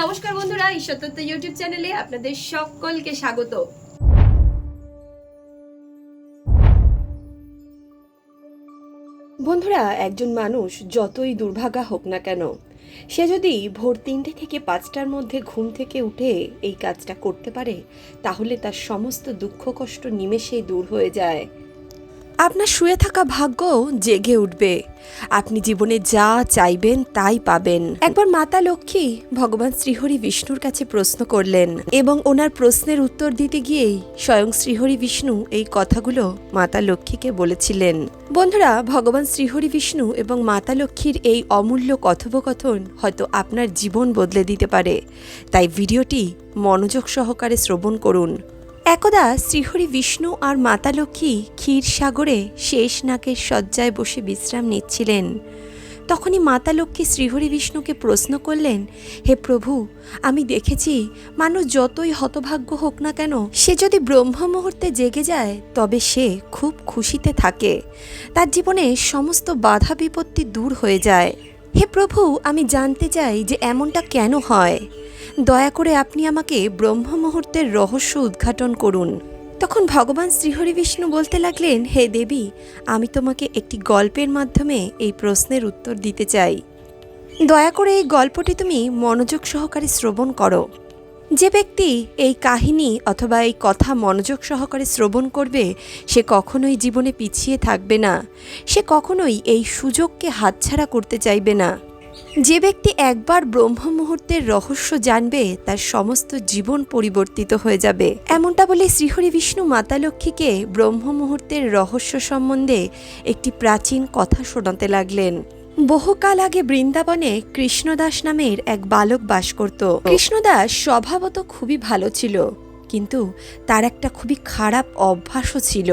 নমস্কার বন্ধুরা ঈশ্বরতত্ত্ব ইউটিউব চ্যানেলে আপনাদের সকলকে স্বাগত। বন্ধুরা, একজন মানুষ যতই দুর্ভাগা হোক না কেন, সে যদি ভোর তিনটে থেকে পাঁচটার মধ্যে ঘুম থেকে উঠে এই কাজটা করতে পারে, তাহলে তার সমস্ত দুঃখ কষ্ট নিমেষেই দূর হয়ে যায়। আপনার শুয়ে থাকা ভাগ্য জেগে উঠবে। আপনি জীবনে যা চাইবেন তাই পাবেন। একবার মাতা লক্ষ্মী ভগবান শ্রীহরি বিষ্ণুর কাছে প্রশ্ন করলেন এবং ওনার প্রশ্নের উত্তর দিতে গিয়েই স্বয়ং শ্রীহরি বিষ্ণু এই কথাগুলো মাতা লক্ষ্মীকে বলেছিলেন। বন্ধুরা, ভগবান শ্রীহরি বিষ্ণু এবং মাতা লক্ষ্মীর এই অমূল্য কথোপকথন হয়তো আপনার জীবন বদলে দিতে পারে। তাই ভিডিওটি মনোযোগ সহকারে শ্রবণ করুন। একদা শ্রীহরি বিষ্ণু আর মাতা লক্ষ্মী ক্ষীর সাগরে শেষ নাকের শয্যায় বসে বিশ্রাম নিচ্ছিলেন। তখনই মাতা লক্ষ্মী শ্রীহরি বিষ্ণুকে প্রশ্ন করলেন, হে প্রভু, আমি দেখেছি মানুষ যতই হতভাগ্য হোক না কেন, সে যদি ব্রহ্ম মুহূর্তে জেগে যায়, তবে সে খুব খুশিতে থাকে। তার জীবনে সমস্ত বাধা বিপত্তি দূর হয়ে যায়। হে প্রভু, আমি জানতে চাই যে এমনটা কেন হয়? দয়া করে আপনি আমাকে ব্রহ্ম মুহূর্তের রহস্য উদ্ঘাটন করুন। তখন ভগবান শ্রীহরি বিষ্ণু বলতে লাগলেন, হে দেবী, আমি তোমাকে একটি গল্পের মাধ্যমে এই প্রশ্নের উত্তর দিতে চাই। দয়া করে এই গল্পটি তুমি মনোযোগ সহকারে শ্রবণ করো। যে ব্যক্তি এই কাহিনী অথবা এই কথা মনোযোগ সহকারে শ্রবণ করবে, সে কখনোই জীবনে পিছিয়ে থাকবে না। সে কখনোই এই সুযোগকে হাতছাড়া করতে চাইবে না। যে ব্যক্তি একবার ব্রহ্ম মুহূর্তের রহস্য জানবে, তার সমস্ত জীবন পরিবর্তিত হয়ে যাবে। এমনটা বলে শ্রীহরি বিষ্ণু মাতা লক্ষ্মীকে ব্রহ্ম মুহূর্তের রহস্য সম্বন্ধে একটি প্রাচীন কথা শোনাতে লাগলেন। বহুকাল আগে বৃন্দাবনে কৃষ্ণদাস নামের এক বালক বাস করত। কৃষ্ণদাস স্বভাবত খুবই ভালো ছিল, কিন্তু তার একটা খুবই খারাপ অভ্যাসও ছিল।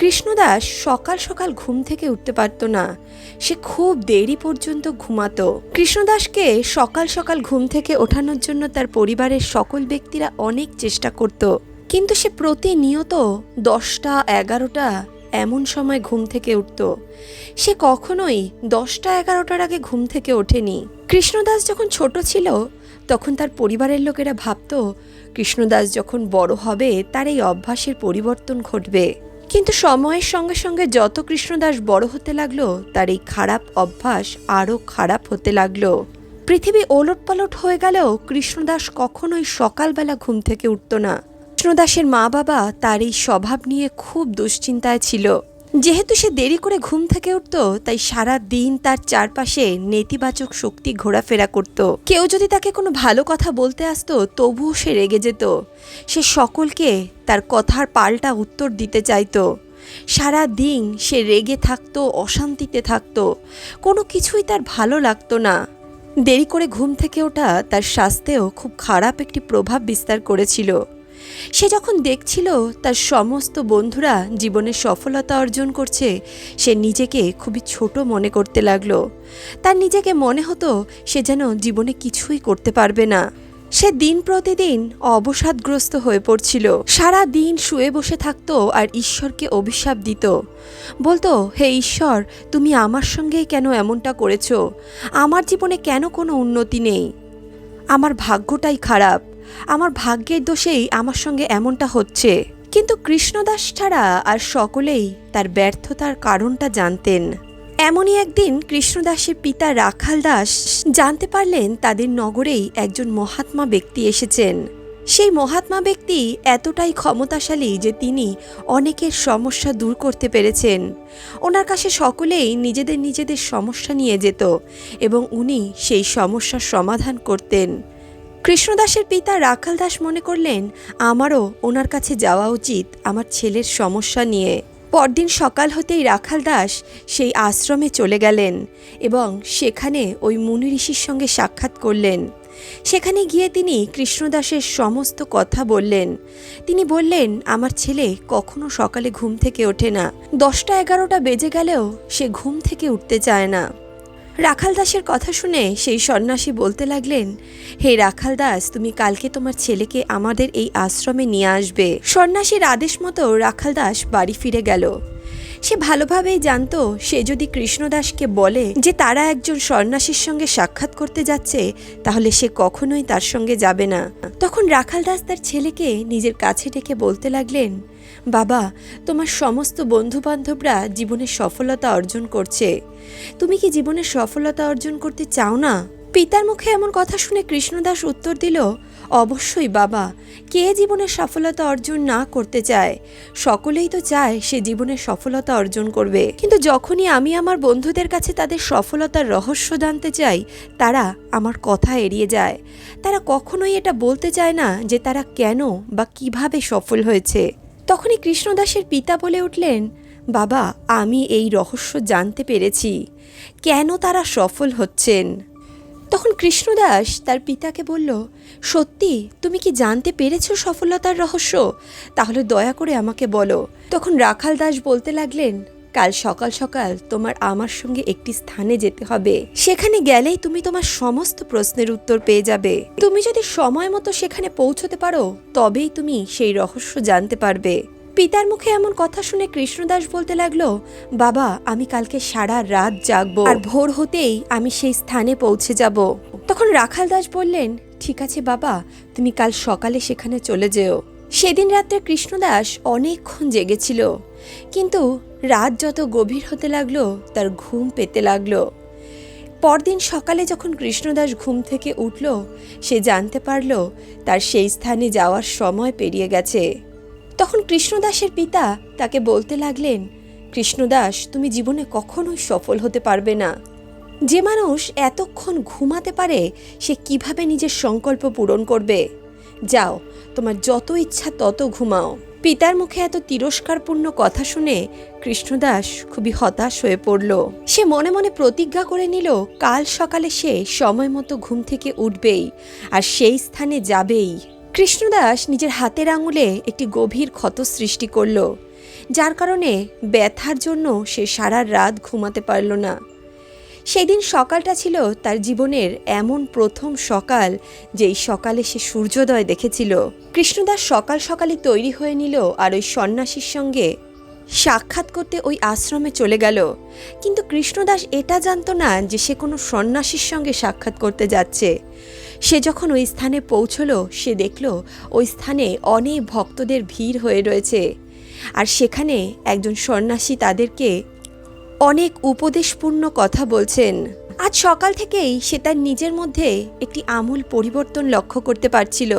কৃষ্ণদাস সকাল সকাল ঘুম থেকে উঠতে পারত না। সে খুব দেরি পর্যন্ত ঘুমাতো। কৃষ্ণদাসকে সকাল সকাল ঘুম থেকে ওঠানোর জন্য তার পরিবারের সকল ব্যক্তিরা অনেক চেষ্টা করত। কিন্তু সে প্রতিনিয়ত দশটা, এগারোটা এমন সময় ঘুম থেকে উঠত। সে কখনোই দশটা, এগারোটার আগে ঘুম থেকে ওঠেনি। কৃষ্ণদাস যখন ছোট ছিল, তখন তার পরিবারের লোকেরা ভাবত, কৃষ্ণদাস যখন বড় হবে, তার এই অভ্যাসের পরিবর্তন ঘটবে। কিন্তু সময়ের সঙ্গে সঙ্গে যত কৃষ্ণদাস বড় হতে লাগল, তার এই খারাপ অভ্যাস আরও খারাপ হতে লাগল। পৃথিবী ওলট পালট হয়ে গেলেও কৃষ্ণদাস কখনোই সকালবেলা ঘুম থেকে উঠত না। কৃষ্ণদাসের মা বাবা তার এই স্বভাব নিয়ে খুব দুশ্চিন্তায় ছিল। যেহেতু সে দেরি করে ঘুম থেকে উঠত, তাই সারা দিন তার চারপাশে নেতিবাচক শক্তি ঘোরাফেরা করত। কেউ যদি তাকে কোনো ভালো কথা বলতে আসতো, তবুও সে রেগে যেত। সে সকলকে তার কথার পাল্টা উত্তর দিতে চাইতো। সারা দিন সে রেগে থাকতো, অশান্তিতে থাকতো। কোনো কিছুই তার ভালো লাগতো না। দেরি করে ঘুম থেকে ওঠা তার স্বাস্থ্যেও খুব খারাপ একটি প্রভাব বিস্তার করেছিল। সে যখন দেখছিল তার সমস্ত বন্ধুরা জীবনে সফলতা অর্জন করছে, সে নিজেকে খুবই ছোট মনে করতে লাগল। তার নিজেকে মনে হতো সে যেন জীবনে কিছুই করতে পারবে না। সে দিন প্রতিদিন অবসাদগ্রস্ত হয়ে পড়ছিল। সারা দিন শুয়ে বসে থাকতো আর ঈশ্বরকে অভিশাপ দিত। বলতো, হে ঈশ্বর, তুমি আমার সঙ্গেই কেন এমনটা করেছ? আমার জীবনে কেন কোনো উন্নতি নেই? আমার ভাগ্যটাই খারাপ। আমার ভাগ্যের দোষেই আমার সঙ্গে এমনটা হচ্ছে। কিন্তু কৃষ্ণদাস ছাড়া আর সকলেই তার ব্যর্থতার কারণটা জানতেন। এমনই একদিন কৃষ্ণদাসের পিতা রাখাল দাস জানতে পারলেন তাদের নগরেই একজন মহাত্মা ব্যক্তি এসেছেন। সেই মহাত্মা ব্যক্তি এতটাই ক্ষমতাশালী যে তিনি অনেকের সমস্যা দূর করতে পেরেছেন। ওনার কাছে সকলেই নিজেদের নিজেদের সমস্যা নিয়ে যেত এবং উনি সেই সমস্যার সমাধান করতেন। কৃষ্ণদাসের পিতা রাখাল দাস মনে করলেন, আমারও ওনার কাছে যাওয়া উচিত আমার ছেলের সমস্যা নিয়ে। পরদিন সকাল হতেই রাখাল দাস সেই আশ্রমে চলে গেলেন এবং সেখানে ওই মুনি ঋষির সঙ্গে সাক্ষাৎ করলেন। সেখানে গিয়ে তিনি কৃষ্ণদাসের সমস্ত কথা বললেন। তিনি বললেন, আমার ছেলে কখনো সকালে ঘুম থেকে ওঠে না। দশটা এগারোটা বেজে গেলেও সে ঘুম থেকে উঠতে চায় না। রাখাল দাসের কথা শুনে সেই সন্ন্যাসী বলতে লাগলেন, হে রাখাল দাস, তুমি কালকে তোমার ছেলেকে আমাদের এই আশ্রমে নিয়ে আসবে। সন্ন্যাসীর আদেশ মতো রাখাল দাস বাড়ি ফিরে গেল। সে ভালোভাবেই জানতো, সে যদি কৃষ্ণদাসকে বলে যে তারা একজন সন্ন্যাসীর সঙ্গে সাক্ষাৎ করতে যাচ্ছে, তাহলে সে কখনোই তার সঙ্গে যাবে না। তখন রাখাল দাস তার ছেলেকে নিজের কাছে ডেকে বলতে লাগলেন বাবা, তোমার সমস্ত বন্ধু বান্ধবরা জীবনে সফলতা অর্জন করছে। তুমি কি জীবনে সফলতা অর্জন করতে চাও না? পিতার মুখে এমন কথা শুনে কৃষ্ণদাস উত্তর দিল, অবশ্যই বাবা, কে জীবনে সফলতা অর্জন না করতে চায়? সকলেই তো চায় সে জীবনে সফলতা অর্জন করবে। কিন্তু যখনই আমি আমার বন্ধুদের কাছে তাদের সফলতার রহস্য জানতে চাই, তারা আমার কথা এড়িয়ে যায়। তারা কখনোই এটা বলতে চায় না যে তারা কেন বা কীভাবে সফল হয়েছে। তখনই কৃষ্ণদাসের পিতা বলে উঠলেন, বাবা, আমি এই রহস্য জানতে পেরেছি। কেন তারা সফল হচ্ছেন? তখন কৃষ্ণদাস তার পিতাকে বলল, সত্যি, তুমি কি জানতে পেরেছ সফলতার রহস্য? তাহলে দয়া করে আমাকে বলো। তখন রাখাল দাস বলতে লাগলেন কাল সকাল সকাল তোমার আমার সঙ্গে একটি স্থানে যেতে হবে। সেখানে গেলেই তুমি তোমার সমস্ত প্রশ্নের উত্তর পেয়ে যাবে। তুমি যদি সময় মতো সেখানে পৌঁছতে পারো, তবেই তুমি সেই রহস্য জানতে পারবে। পিতার মুখে এমন কথা শুনে কৃষ্ণদাস বলতে লাগল, বাবা, আমি কালকে সারা রাত জাগবো আর ভোর হতেই আমি সেই স্থানে পৌঁছে যাব। তখন রাখাল দাস বললেন, ঠিক আছে বাবা, তুমি কাল সকালে সেখানে চলে যেও। সেদিন রাত্রে কৃষ্ণদাস অনেকক্ষণ জেগেছিল। কিন্তু রাত যত গভীর হতে লাগল, তার ঘুম পেতে লাগল। পরদিন সকালে যখন কৃষ্ণদাস ঘুম থেকে উঠল, সে জানতে পারল তার সেই স্থানে যাওয়ার সময় পেরিয়ে গেছে। তখন কৃষ্ণদাসের পিতা তাকে বলতে লাগলেন, কৃষ্ণদাস, তুমি জীবনে কখনোই সফল হতে পারবে না। যে মানুষ এতক্ষণ ঘুমাতে পারে, সে কীভাবে নিজের সংকল্প পূরণ করবে? যাও, তোমার যত ইচ্ছা তত ঘুমাও। পিতার মুখে এত তিরস্কারপূর্ণ কথা শুনে কৃষ্ণদাস খুবই হতাশ হয়ে পড়ল। সে মনে মনে প্রতিজ্ঞা করে নিল, কাল সকালে সে সময় মতো ঘুম থেকে উঠবেই আর সেই স্থানে যাবেই। কৃষ্ণদাস নিজের হাতের আঙুলে একটি গভীর ক্ষত সৃষ্টি করল, যার কারণে ব্যথার জন্য সে সারা রাত ঘুমাতে পারল না। সেদিন সকালটা ছিল তার জীবনের এমন প্রথম সকাল যেই সকালে সে সূর্যোদয় দেখেছিল। কৃষ্ণদাস সকাল সকালে তৈরি হয়ে নিল আর ওই সন্ন্যাসীর সঙ্গে সাক্ষাৎ করতে ওই আশ্রমে চলে গেল। কিন্তু কৃষ্ণদাস এটা জানতো না যে সে কোনো সন্ন্যাসীর সঙ্গে সাক্ষাৎ করতে যাচ্ছে। সে যখন ওই স্থানে পৌঁছলো, সে দেখল ওই স্থানে অনেক ভক্তদের ভিড় হয়ে রয়েছে। আর সেখানে একজন সন্ন্যাসী তাদেরকে অনেক উপদেশপূর্ণ কথা বলছেন। আজ সকাল থেকেই সে তার নিজের মধ্যে একটি আমূল পরিবর্তন লক্ষ্য করতে পারছিল।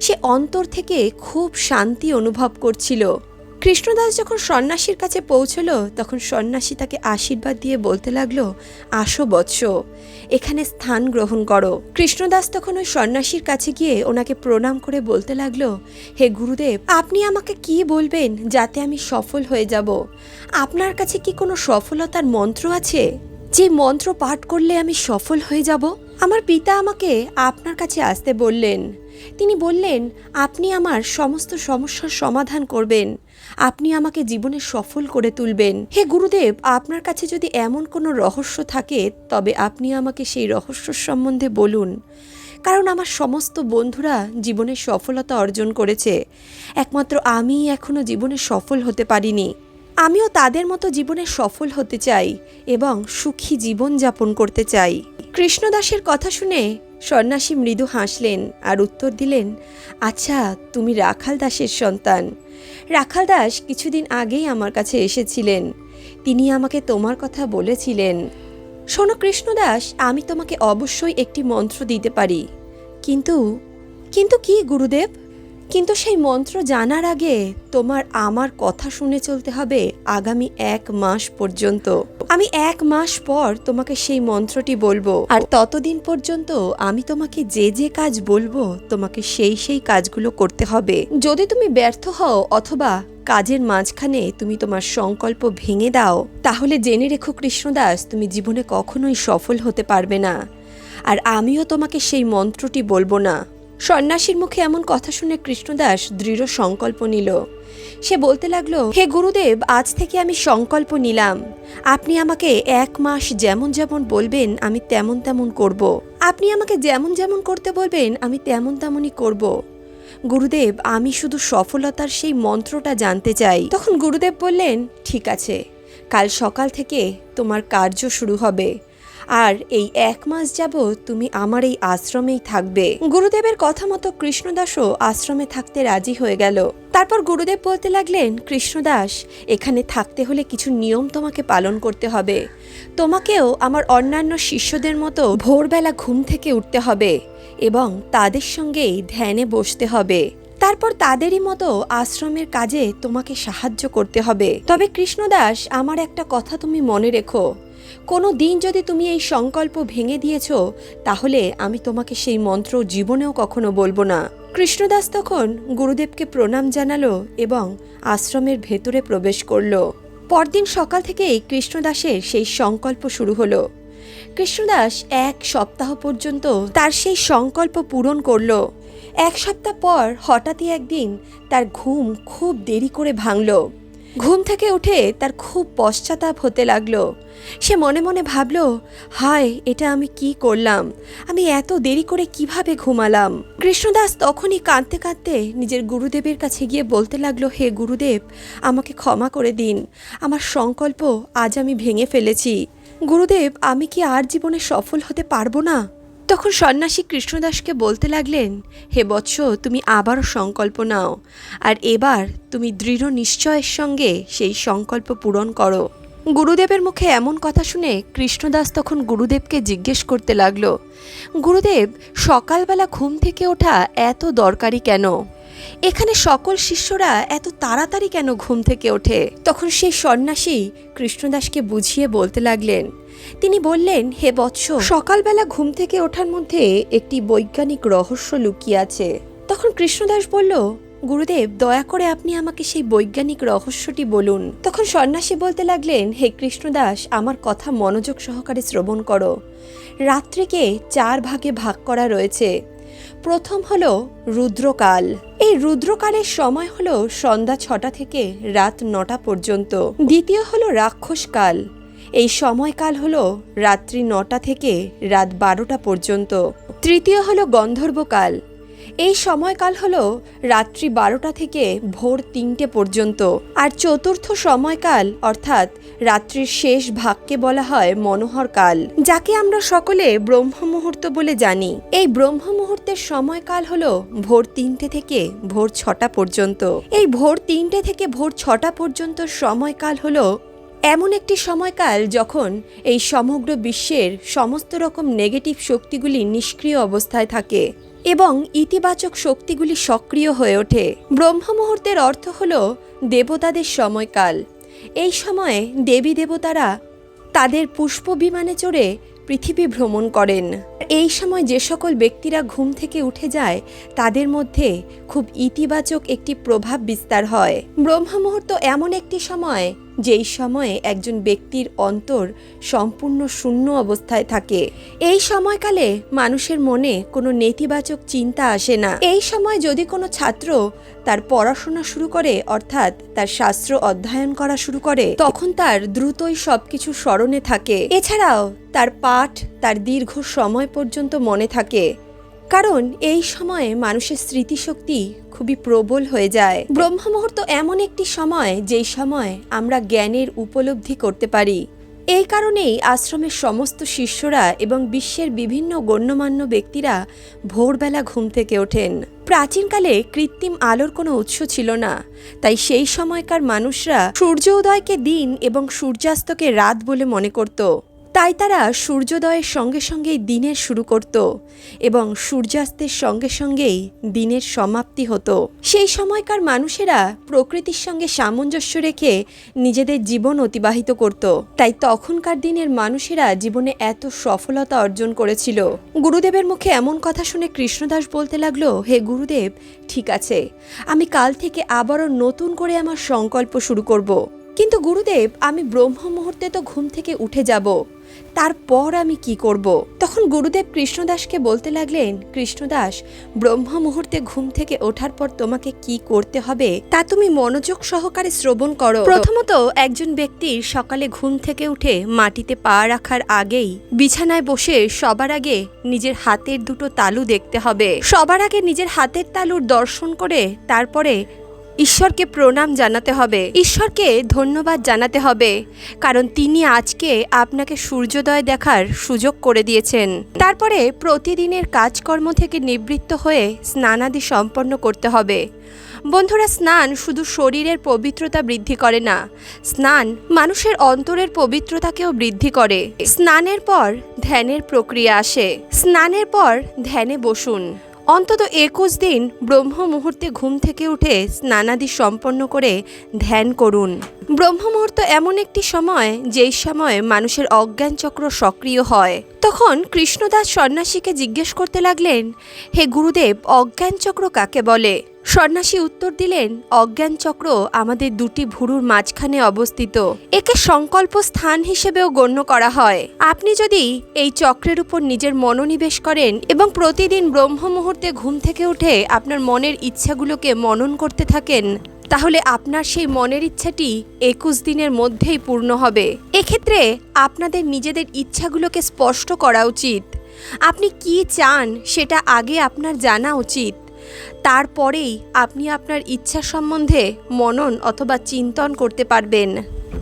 সে অন্তর থেকে খুব শান্তি অনুভব করছিল। কৃষ্ণদাস যখন সন্ন্যাসীর কাছে পৌঁছল, তখন সন্ন্যাসী তাকে আশীর্বাদ দিয়ে বলতে লাগল, আসো বৎস, এখানে স্থান গ্রহণ করো। কৃষ্ণদাস তখন ওই সন্ন্যাসীর কাছে গিয়ে ওনাকে প্রণাম করে বলতে লাগল, হে গুরুদেব, আপনি আমাকে কি বলবেন যাতে আমি সফল হয়ে যাব? আপনার কাছে কি কোনো সফলতার মন্ত্র আছে? যে মন্ত্র পাঠ করলে আমি সফল হয়ে যাব? আমার পিতা আমাকে আপনার কাছে আসতে বললেন। তিনি বললেন, আপনি আমার সমস্ত সমস্যার সমাধান করবেন। আপনি আমাকে জীবনে সফল করে তুলবেন। হে গুরুদেব, আপনার কাছে যদি এমন কোনো রহস্য থাকে, তবে আপনি আমাকে সেই রহস্য সম্বন্ধে বলুন। কারণ আমার সমস্ত বন্ধুরা জীবনে সফলতা অর্জন করেছে। একমাত্র আমি এখনও জীবনে সফল হতে পারিনি। আমিও তাদের মতো জীবনে সফল হতে চাই এবং সুখী জীবন যাপন করতে চাই। কৃষ্ণদাসের কথা শুনে সন্ন্যাসী মৃদু হাসলেন আর উত্তর দিলেন আচ্ছা তুমি রাখাল দাসের সন্তান। রাখাল দাস কিছুদিন আগেই আমার কাছে এসেছিলেন। তিনি আমাকে তোমার কথা বলেছিলেন। শোনো কৃষ্ণদাস আমি তোমাকে অবশ্যই একটি মন্ত্র দিতে পারি। কিন্তু কিন্তু কি, গুরুদেব? কিন্তু সেই মন্ত্র জানার আগে তোমার আমার কথা শুনে চলতে হবে আগামী এক মাস পর্যন্ত। আমি এক মাস পর তোমাকে সেই মন্ত্রটি বলব। আর ততদিন পর্যন্ত আমি তোমাকে যে যে কাজ বলব, তোমাকে সেই সেই কাজগুলো করতে হবে। যদি তুমি ব্যর্থ হও অথবা কাজের মাঝখানে তুমি তোমার সংকল্প ভেঙে দাও, তাহলে জেনে রেখো কৃষ্ণদাস, তুমি জীবনে কখনোই সফল হতে পারবে না। আর আমিও তোমাকে সেই মন্ত্রটি বলব না। সন্ন্যাসীর মুখে এমন কথা শুনে কৃষ্ণদাস দৃঢ় সংকল্প নিল। সে বলতে লাগল, হে গুরুদেব, আজ থেকে আমি সংকল্প নিলাম। আপনি আমাকে এক মাস যেমন যেমন বলবেন, আমি তেমন তেমন করব। আপনি আমাকে যেমন যেমন করতে বলবেন, আমি তেমন তেমনই করব। গুরুদেব, আমি শুধু সফলতার সেই মন্ত্রটা জানতে চাই। তখন গুরুদেব বললেন, ঠিক আছে। কাল সকাল থেকে তোমার কার্য শুরু হবে। আর এই এক মাস যাব তুমি আমার এই আশ্রমেই থাকবে। গুরুদেবের কথা মতো কৃষ্ণদাসও আশ্রমে থাকতে রাজি হয়ে গেল। তারপর গুরুদেব বলতে লাগলেন, কৃষ্ণদাস, এখানে থাকতে হলে কিছু নিয়ম তোমাকে পালন করতে হবে। তোমাকেও আমার অন্যান্য শিষ্যদের মতো ভোরবেলা ঘুম থেকে উঠতে হবে এবং তাদের সঙ্গেই ধ্যানে বসতে হবে। তারপর তাদেরই মতো আশ্রমের কাজে তোমাকে সাহায্য করতে হবে। তবে কৃষ্ণদাস, আমার একটা কথা তুমি মনে রেখো। কোনো দিন যদি তুমি এই সংকল্প ভেঙে দিয়েছ, তাহলে আমি তোমাকে সেই মন্ত্র জীবনেও কখনো বলব না। কৃষ্ণদাস তখন গুরুদেবকে প্রণাম জানালো এবং আশ্রমের ভেতরে প্রবেশ করল। পরদিন সকাল থেকেই কৃষ্ণদাসের সেই সংকল্প শুরু হলো। কৃষ্ণদাস এক সপ্তাহ পর্যন্ত তার সেই সংকল্প পূরণ করল। এক সপ্তাহ পর হঠাৎই একদিন তার ঘুম খুব দেরি করে ভাঙল। ঘুম থেকে উঠে তার খুব পশ্চাতাপ হতে লাগল। সে মনে মনে ভাবল, হায়, এটা আমি কি করলাম? আমি এত দেরি করে কীভাবে ঘুমালাম? কৃষ্ণদাস তখনই কাঁদতে কাঁদতে নিজের গুরুদেবের কাছে গিয়ে বলতে লাগল, হে গুরুদেব, আমাকে ক্ষমা করে দিন। আমার সংকল্প আজ আমি ভেঙে ফেলেছি। গুরুদেব, আমি কি আর জীবনে সফল হতে পারব না? তখন সন্ন্যাসী কৃষ্ণদাসকে বলতে লাগলেন, হে বৎস, তুমি আবারও সংকল্প নাও, আর এবার তুমি দৃঢ় নিশ্চয়ের সঙ্গে সেই সংকল্প পূরণ করো। গুরুদেবের মুখে এমন কথা শুনে কৃষ্ণদাস তখন গুরুদেবকে জিজ্ঞেস করতে লাগল, গুরুদেব, সকালবেলা ঘুম থেকে ওঠা এত দরকারি কেন? এখানে সকল শিষ্যরা এত তাড়াতাড়ি কেন ঘুম থেকে ওঠে? তখন সেই সন্ন্যাসী কৃষ্ণদাসকে বুঝিয়ে বলতে লাগলেন তিনি বললেন, হে বৎস, সকালবেলা ঘুম থেকে ওঠার মধ্যে একটি বৈজ্ঞানিক রহস্য লুকিয়ে আছে। তখন কৃষ্ণদাস বলল, গুরুদেব, দয়া করে আপনি আমাকে সেই বৈজ্ঞানিক রহস্যটি বলুন। তখন সন্ন্যাসী বলতে লাগলেন, হে কৃষ্ণদাস, আমার কথা মনোযোগ সহকারে শ্রবণ করো। রাত্রিকে চার ভাগে ভাগ করা রয়েছে। প্রথম হলো রুদ্রকাল। এই রুদ্রকালের সময় হলো সন্ধ্যা ছটা থেকে রাত নটা পর্যন্ত। দ্বিতীয় হলো রাক্ষসকাল। এই সময়কাল হলো রাত্রি নটা থেকে রাত বারোটা পর্যন্ত। তৃতীয় হলো গন্ধর্বকাল। এই সময়কাল হলো রাত্রি বারোটা থেকে ভোর তিনটে পর্যন্ত। আর চতুর্থ সময়কাল, অর্থাৎ রাত্রির শেষ ভাগকে বলা হয় মনোহর কাল, যাকে আমরা সকলে ব্রহ্ম মুহূর্ত বলে জানি। এই ব্রহ্ম মুহূর্তের সময়কাল হলো ভোর তিনটে থেকে ভোর ছটা পর্যন্ত। এই ভোর তিনটে থেকে ভোর ছটা পর্যন্ত সময়কাল হলো এমন একটি সময়কাল যখন এই সমগ্র বিশ্বের সমস্ত রকম নেগেটিভ শক্তিগুলি নিষ্ক্রিয় অবস্থায় থাকে এবং ইতিবাচক শক্তিগুলি সক্রিয় হয়ে ওঠে। ব্রহ্ম মুহূর্তের অর্থ হল দেবতাদের সময়কাল। এই সময়ে দেবী দেবতারা তাদের পুষ্প বিমানে চড়ে পৃথিবী ভ্রমণ করেন। এই সময় যে সকল ব্যক্তিরা ঘুম থেকে উঠে যায়, তাদের মধ্যে খুব ইতিবাচক একটি প্রভাব বিস্তার হয়। ব্রহ্ম মুহূর্ত এমন একটি সময় যেই সময়ে একজন ব্যক্তির অন্তর সম্পূর্ণ শূন্য অবস্থায় থাকে। এই সময়কালে মানুষের মনে কোনো নেতিবাচক চিন্তা আসে না। এই সময় যদি কোনো ছাত্র তার পড়াশোনা শুরু করে, অর্থাৎ তার শাস্ত্র অধ্যয়ন করা শুরু করে, তখন তার দ্রুতই সবকিছু স্মরণে থাকে। এছাড়াও তার পাঠ তার দীর্ঘ সময় পর্যন্ত মনে থাকে। কারণ এই সময়ে মানুষের স্মৃতিশক্তি খুবই প্রবল হয়ে যায়। ব্রহ্ম মুহূর্ত এমন একটি সময় যেই সময় আমরা জ্ঞানের উপলব্ধি করতে পারি। এই কারণেই আশ্রমের সমস্ত শিষ্যরা এবং বিশ্বের বিভিন্ন গণ্যমান্য ব্যক্তিরা ভোরবেলা ঘুম থেকে ওঠেন। প্রাচীনকালে কৃত্রিম আলোর কোনো উৎস ছিল না, তাই সেই সময়কার মানুষরা সূর্য উদয়কে দিন এবং সূর্যাস্তকে রাত বলে মনে করত। তাই তারা সূর্যোদয়ের সঙ্গে সঙ্গেই দিনের শুরু করত এবং সূর্যাস্তের সঙ্গে সঙ্গেই দিনের সমাপ্তি হতো। সেই সময়কার মানুষেরা প্রকৃতির সঙ্গে সামঞ্জস্য রেখে নিজেদের জীবন অতিবাহিত করত। তাই তখনকার দিনের মানুষেরা জীবনে এত সফলতা অর্জন করেছিল। গুরুদেবের মুখে এমন কথা শুনে কৃষ্ণদাস বলতে লাগল, হে গুরুদেব, ঠিক আছে, আমি কাল থেকে আবারও নতুন করে আমার সংকল্প শুরু করব। কিন্তু গুরুদেব, আমি ব্রহ্ম মুহূর্তে তো ঘুম থেকে উঠে যাব। তারপর আমি কি করব? তখন গুরুদেব কৃষ্ণদাসকে বলতে লাগলেন, কৃষ্ণদাস ব্রহ্ম মুহূর্তে ঘুম থেকে ওঠার পর তোমাকে কি করতে হবে তা তুমি মনোযোগ সহকারে শ্রবণ করো। প্রথমত একজন ব্যক্তির সকালে ঘুম থেকে উঠে মাটিতে পা রাখার আগেই বিছানায় বসে সবার আগে নিজের হাতের দুটো তালু দেখতে হবে। সবার আগে নিজের হাতের তালুর দর্শন করে তারপরে ঈশ্বরকে প্রণাম জানাতে হবে। ঈশ্বরকে ধন্যবাদ জানাতে হবে, কারণ তিনি আজকে আপনাকে সূর্যোদয় দেখার সুযোগ করে দিয়েছেন। তারপরে প্রতিদিনের কাজকর্ম থেকে নিবৃত্ত হয়ে স্নানাদি সম্পন্ন করতে হবে। বন্ধুরা, স্নান শুধু শরীরের পবিত্রতা বৃদ্ধি করে না, স্নান মানুষের অন্তরের পবিত্রতাকেও বৃদ্ধি করে। স্নানের পর ধ্যানের প্রক্রিয়া আসে। স্নানের পর ধ্যানে বসুন। অন্তত একুশ দিন ব্রহ্ম মুহূর্তে ঘুম থেকে উঠে স্নানাদি সম্পন্ন করে ধ্যান করুন। ব্রহ্ম মুহূর্ত এমন একটি সময়, যেই সময় মানুষের অজ্ঞান চক্র সক্রিয় হয়। তখন কৃষ্ণদাস সন্ন্যাসীকে জিজ্ঞেস করতে লাগলেন, হে গুরুদেব অজ্ঞান চক্র কাকে বলে? সন্ন্যাসী উত্তর দিলেন অজ্ঞান চক্র আমাদের দুটি ভুরুর মাঝখানে অবস্থিত। একে সংকল্প স্থান হিসেবেও গণ্য করা হয়। আপনি যদি এই চক্রের উপর নিজের মনোনিবেশ করেন এবং প্রতিদিন ব্রহ্ম মুহূর্তে ঘুম থেকে উঠে আপনার মনের ইচ্ছাগুলোকে মনন করতে থাকেন, তাহলে আপনার সেই মনের ইচ্ছাটি একুশ দিনের মধ্যেই পূর্ণ হবে। এক্ষেত্রে আপনাদের নিজেদের ইচ্ছাগুলোকে স্পষ্ট করা উচিত। আপনি কি চান সেটা আগে আপনার জানা উচিত। তারপরেই আপনি আপনার ইচ্ছা সম্বন্ধে মনন অথবা চিন্তন করতে পারবেন।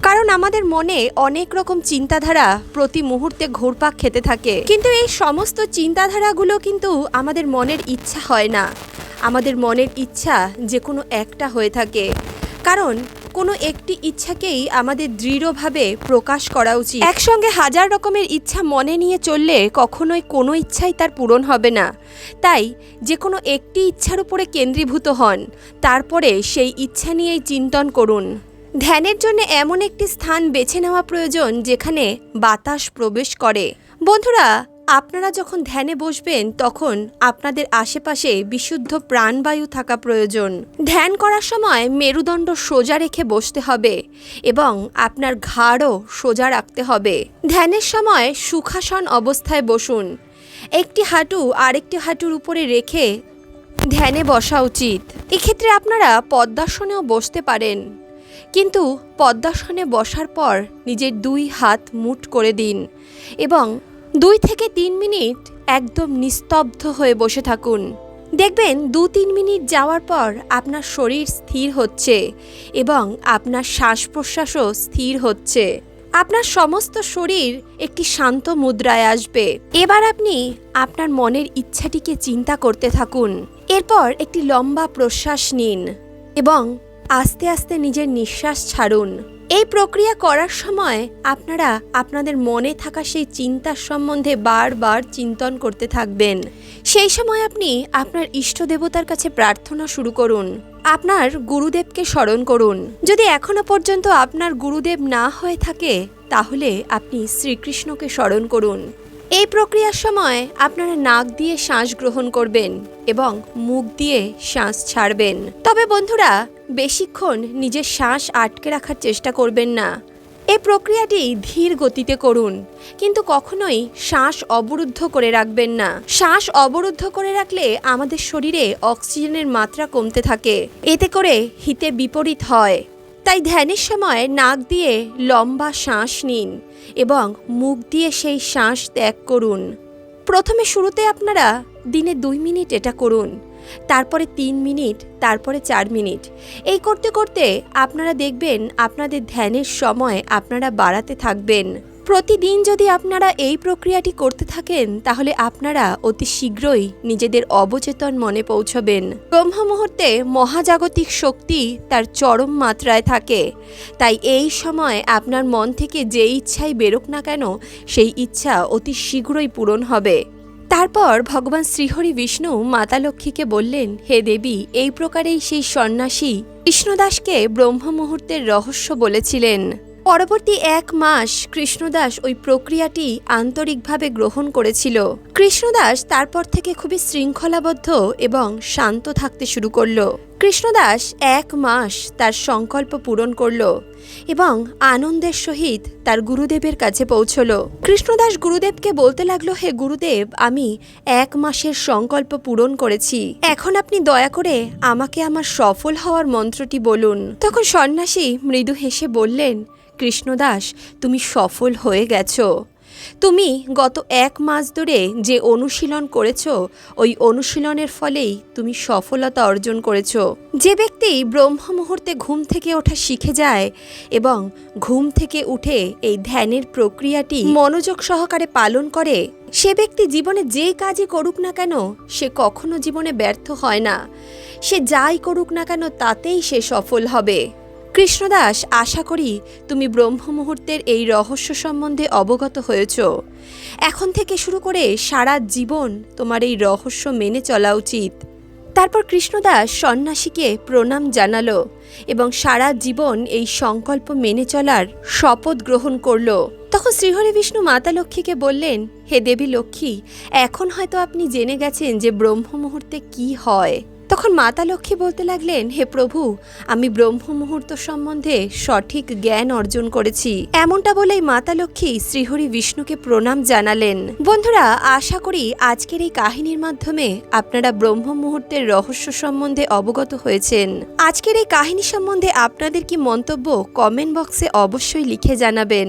কারণ আমাদের মনে অনেক রকম চিন্তাধারা প্রতি মুহূর্তে ঘোরপাক খেতে থাকে। কিন্তু এই সমস্ত চিন্তাধারাগুলো কিন্তু আমাদের মনের ইচ্ছা হয় না। আমাদের মনের ইচ্ছা যে কোনো একটা হয়ে থাকে। কারণ কোনো একটি ইচ্ছাকেই আমাদের দৃঢ়ভাবে প্রকাশ করা উচিত। একসঙ্গে হাজার রকমের ইচ্ছা মনে নিয়ে চললে কখনোই কোনো ইচ্ছাই তার পূরণ হবে না। তাই যে কোনো একটি ইচ্ছার উপরে কেন্দ্রীভূত হন, তারপরে সেই ইচ্ছা নিয়েই চিন্তন করুন। ধ্যানের জন্য এমন একটি স্থান বেছে নেওয়া প্রয়োজন যেখানে বাতাস প্রবেশ করে। বন্ধুরা আপনারা যখন ধ্যানে বসবেন, তখন আপনাদের আশেপাশে বিশুদ্ধ প্রাণবায়ু থাকা প্রয়োজন। ধ্যান করার সময় মেরুদণ্ড সোজা রেখে বসতে হবে এবং আপনার ঘাড়ও সোজা রাখতে হবে। ধ্যানের সময় সুখাসন অবস্থায় বসুন। একটি হাঁটু আরেকটি হাঁটুর উপরে রেখে ধ্যানে বসা উচিত। এক্ষেত্রে আপনারা পদ্মাসনেও বসতে পারেন। কিন্তু পদ্মাসনে বসার পর নিজের দুই হাত মুঠ করে দিন এবং দুই থেকে তিন মিনিট একদম নিস্তব্ধ হয়ে বসে থাকুন। দেখবেন দু তিন মিনিট যাওয়ার পর আপনার শরীর স্থির হচ্ছে এবং আপনার শ্বাস প্রশ্বাসও স্থির হচ্ছে। আপনার সমস্ত শরীর একটি শান্ত মুদ্রায় আসবে। এবার আপনি আপনার মনের ইচ্ছাটিকে চিন্তা করতে থাকুন। এরপর একটি লম্বা প্রশ্বাস নিন এবং আস্তে আস্তে নিজের নিঃশ্বাস ছাড়ুন। এই প্রক্রিয়া করার সময় আপনারা আপনাদের মনে থাকা সেই চিন্তার সম্বন্ধে বারবার চিন্তন করতে থাকবেন। সেই সময় আপনি আপনার ইষ্ট দেবতার কাছে প্রার্থনা শুরু করুন। আপনার গুরুদেবকে স্মরণ করুন। যদি এখনও পর্যন্ত আপনার গুরুদেব না হয়ে থাকে, তাহলে আপনি শ্রীকৃষ্ণকে স্মরণ করুন। এই প্রক্রিয়ার সময় আপনারা নাক দিয়ে শ্বাস গ্রহণ করবেন এবং মুখ দিয়ে শ্বাস ছাড়বেন। তবে বন্ধুরা বেশিক্ষণ নিজের শ্বাস আটকে রাখার চেষ্টা করবেন না। এ প্রক্রিয়াটি ধীর গতিতে করুন, কিন্তু কখনোই শ্বাস অবরুদ্ধ করে রাখবেন না। শ্বাস অবরুদ্ধ করে রাখলে আমাদের শরীরে অক্সিজেনের মাত্রা কমতে থাকে, এতে করে হিতে বিপরীত হয়। তাই ধ্যানের সময় নাক দিয়ে লম্বা শ্বাস নিন এবং মুখ দিয়ে সেই শ্বাস ত্যাগ করুন। প্রথমে শুরুতে আপনারা দিনে দুই মিনিট এটা করুন। তারপরে তিন মিনিট, তারপরে চার মিনিট। এই করতে করতে আপনারা দেখবেন আপনাদের ধ্যানের সময় আপনারা বাড়াতে থাকবেন। প্রতিদিন যদি আপনারা এই প্রক্রিয়াটি করতে থাকেন, তাহলে আপনারা অতি শীঘ্রই নিজেদের অবচেতন মনে পৌঁছবেন। ব্রহ্ম মুহূর্তে মহাজাগতিক শক্তি তার চরম মাত্রায় থাকে। তাই এই সময় আপনার মন থেকে যে ইচ্ছাই বেরোক না কেন, সেই ইচ্ছা অতি শীঘ্রই পূরণ হবে। তারপর ভগবান শ্রীহরি বিষ্ণু মাতা লক্ষ্মীকে বললেন, হে দেবী, এই প্রকারেই সেই সন্ন্যাসী কৃষ্ণদাসকে ব্রহ্ম মুহূর্তের রহস্য বলেছিলেন। পরবর্তী এক মাস কৃষ্ণদাস ওই প্রক্রিয়াটি আন্তরিকভাবে গ্রহণ করেছিল। কৃষ্ণদাস তারপর থেকে খুবই শৃঙ্খলাবদ্ধ এবং শান্ত থাকতে শুরু করল। কৃষ্ণদাস এক মাস তার সংকল্প পূরণ করল এবং আনন্দের সহিত তার গুরুদেবের কাছে পৌঁছলো। কৃষ্ণদাস গুরুদেবকে বলতে লাগল, হে গুরুদেব, আমি এক মাসের সংকল্প পূরণ করেছি। এখন আপনি দয়া করে আমাকে আমার সফল হওয়ার মন্ত্রটি বলুন। তখন সন্ন্যাসী মৃদু হেসে বললেন কৃষ্ণদাস, তুমি সফল হয়ে গেছো। তুমি গত এক মাস ধরে যে অনুশীলন করেছ, ওই অনুশীলনের ফলেই তুমি সফলতা অর্জন করেছ। যে ব্যক্তি ব্রহ্ম মুহূর্তে ঘুম থেকে ওঠা শিখে যায় এবং ঘুম থেকে উঠে এই ধ্যানের প্রক্রিয়াটি মনোযোগ সহকারে পালন করে, সে ব্যক্তি জীবনে যে কাজই করুক না কেন, সে কখনো জীবনে ব্যর্থ হয় না। সে যাই করুক না কেন, তাতেই সে সফল হবে। কৃষ্ণদাস, আশা করি তুমি ব্রহ্ম মুহূর্তের এই রহস্য সম্বন্ধে অবগত হয়েছ। এখন থেকে শুরু করে সারা জীবন তোমার এই রহস্য মেনে চলা উচিত। তারপর কৃষ্ণদাস সন্ন্যাসীকে প্রণাম জানালো এবং সারা জীবন এই সংকল্প মেনে চলার শপথ গ্রহণ করল। তখন শ্রীহরি বিষ্ণু মাতা লক্ষ্মীকে বললেন, হে দেবী লক্ষ্মী, এখন হয়তো আপনি জেনে গেছেন যে ব্রহ্ম মুহূর্তে কি হয়। তখন মাতা লক্ষ্মী বলতে লাগলেন, হে প্রভু, আমি ব্রহ্ম মুহূর্ত সম্বন্ধে সঠিক জ্ঞান অর্জন করেছি। এমনটা বলেই মাতা লক্ষ্মী শ্রীহরি বিষ্ণুকে প্রণাম জানালেন। বন্ধুরা, আশা করি আজকের এই কাহিনীর মাধ্যমে আপনারা ব্রহ্ম মুহূর্তের রহস্য সম্বন্ধে অবগত হয়েছেন। আজকের এই কাহিনী সম্বন্ধে আপনাদের কি মন্তব্য কমেন্ট বক্সে অবশ্যই লিখে জানাবেন।